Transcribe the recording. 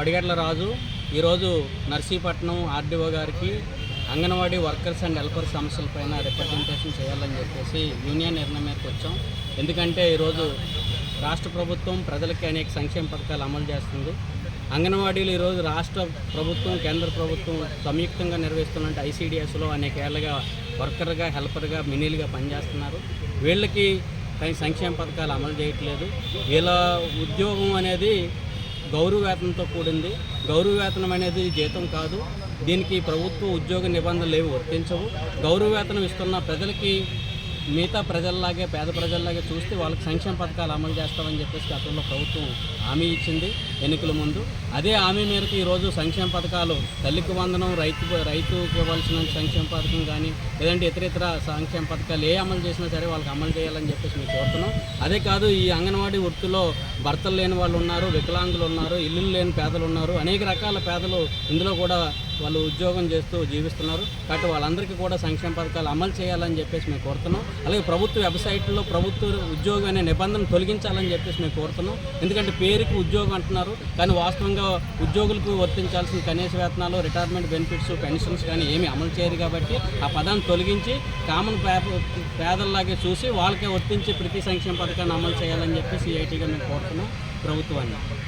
అడిగట్ల రాజు. ఈరోజు నర్సీపట్నం ఆర్డీఓ గారికి anganwadi workers and helper సమస్యలపైన రిప్రజెంటేషన్ చేయాలని చెప్పేసి యూనియన్ నిర్ణయం మీదకి వచ్చాం. ఎందుకంటే ఈరోజు రాష్ట్ర ప్రభుత్వం ప్రజలకి అనేక సంక్షేమ పథకాలు అమలు చేస్తుంది. అంగన్వాడీలు ఈరోజు రాష్ట్ర ప్రభుత్వం కేంద్ర ప్రభుత్వం సంయుక్తంగా నిర్వహిస్తున్న ఐసీడిఎస్లో అనేక ఏళ్ళగా వర్కర్గా హెల్పర్గా మినీలుగా పనిచేస్తున్నారు. వీళ్ళకి పై సంక్షేమ పథకాలు అమలు చేయట్లేదు. వీళ్ళ ఉద్యోగం అనేది గౌరవ వేతనంతో కూడింది. గౌరవ వేతనం అనేది జీతం కాదు. దీనికి ప్రభుత్వ ఉద్యోగ నిబంధనలు ఏవి వర్తించవు. గౌరవ వేతనం ఇస్తున్న ప్రజలకి మిగతా ప్రజల్లాగే పేద ప్రజల్లాగే చూస్తే వాళ్ళకి సంక్షేమ పథకాలు అమలు చేస్తామని చెప్పేసి గతంలో ప్రభుత్వం హామీ ఇచ్చింది ఎన్నికల ముందు. అదే హామీ మేరకు ఈరోజు సంక్షేమ పథకాలు తల్లికి వందనం రైతు రైతుకి ఇవ్వాల్సిన సంక్షేమ పథకం కానీ లేదంటే ఇతర ఇతర సంక్షేమ పథకాలు ఏ అమలు చేసినా సరే వాళ్ళకి అమలు చేయాలని చెప్పేసి మేము కోరుతున్నాం. అదే కాదు ఈ అంగన్వాడీ వృత్తిలో భర్తలు లేని వాళ్ళు ఉన్నారు వికలాంగులు ఉన్నారు ఇల్లు లేని పేదలు ఉన్నారు అనేక రకాల పేదలు ఇందులో కూడా వాళ్ళు ఉద్యోగం చేస్తూ జీవిస్తున్నారు. కాబట్టి వాళ్ళందరికీ కూడా సంక్షేమ పథకాలు అమలు చేయాలని చెప్పేసి మేము కోరుతున్నాం. అలాగే ప్రభుత్వ వెబ్సైట్లో ప్రభుత్వ ఉద్యోగం అనే నిబంధన తొలగించాలని చెప్పేసి మేము కోరుతున్నాం. ఎందుకంటే పేరుకి ఉద్యోగం అంటున్నారు. కానీ వాస్తవంగా ఉద్యోగులకు వర్తించాల్సిన కనీస వేతనాలు రిటైర్మెంట్ బెనిఫిట్స్ పెన్షన్స్ కానీ ఏమీ అమలు చేయరు కాబట్టి ఆ పదాన్ని తొలగించి కామన్ పే- పేదల్లాగే చూసి వాళ్ళకే వర్తించి ప్రతి సంక్షేమ పథకాన్ని అమలు చేయాలని చెప్పేసి ఐటీగా మేము కోరుతున్నాం. ప్రభుత్వాన్ని.